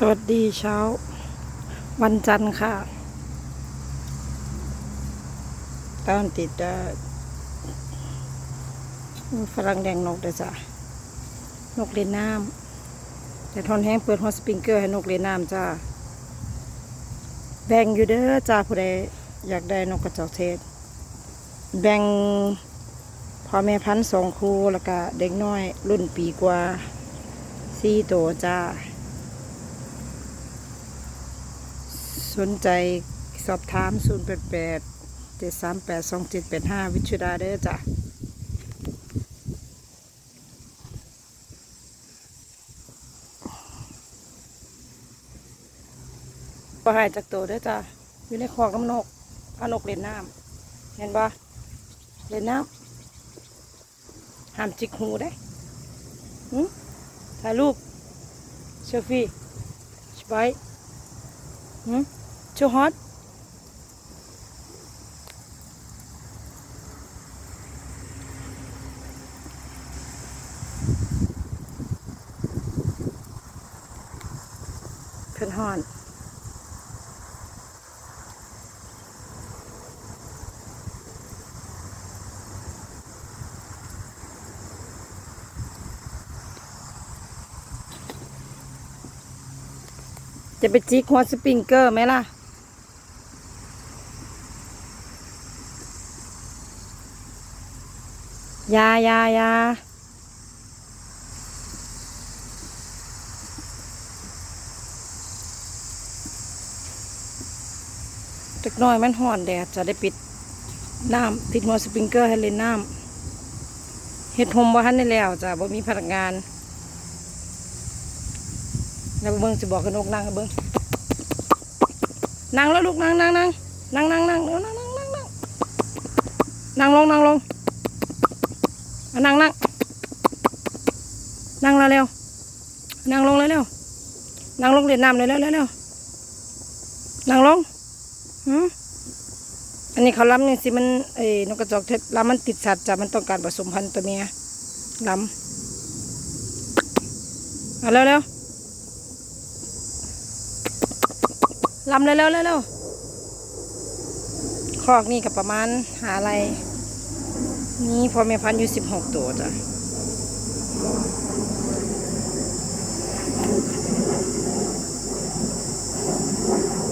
สวัสดีเช้า วันจันทร์ค่ะ ตามติดฝรั่งแดงนกเด้อจ้ะนกเลนน้ำแต่ทอนแห้งเปิดฮอสปริงเกอร์ให้นกเลนน้ำจ้าแบ่งอยู่เด้อจ้าผู้ใดอยากได้นกกระจอกเทศ แบ่งพ่อแม่พันสองคู่แล้วก็เด็กน้อยรุ่นปีกว่าสี่ตัวจ้า สนใจสอบถาม 0 8 8 7 3 8 2 7 8 5 วิชุดาเด้อจ้ะก็หายจากตัวเด้อจ้ะอยู่ในคอกน้ำนกพานกเล่นน้ำเห็นปะเล่นน้ำห้ามจิกหูได้หืมถ่ายรูปเซลฟี่สบายหื มชูฮอตเพิ่นฮอนจะไปจิกหัวสปริงเกอร์ไหมล่ะ ยายายาเล็กน้อยมันห่อนแดดจะได้ปิดน้ำปิดหัวสปริงเกอร์ให้เล่นน้ำเห็ดหมบ่ทันได้แล้วจ้ะบ่มีพนักงานแล้วเบิ้งจะบอกกันนกนั่งเบิ้งนั่งแล้วลูกนั่งนั่งนั่งนั่งนั่งนั่งนั่งนั่งนั่งนั่งนั่งลงนั่งลง นั่งนั่งนั่งแล้วเร็วนั่งลงเลยเร็วนั่งลงเล่นน้ำเลยเร็วเร็วเร็วนั่งลงหืมอันนี้เขาล้ำนี่สิมันเอ้ยนกกระจอกเทศล้ำมันติดสัตว์จ้ะมันต้องการผสมพันธุ์ตัวเมียล้ำเอาเร็วเร็วลำเร็วๆเร็วคอกนี่กับประมาณหาอะไร นี่พอแม่พันอยู่สิบหกตัวจ้ะ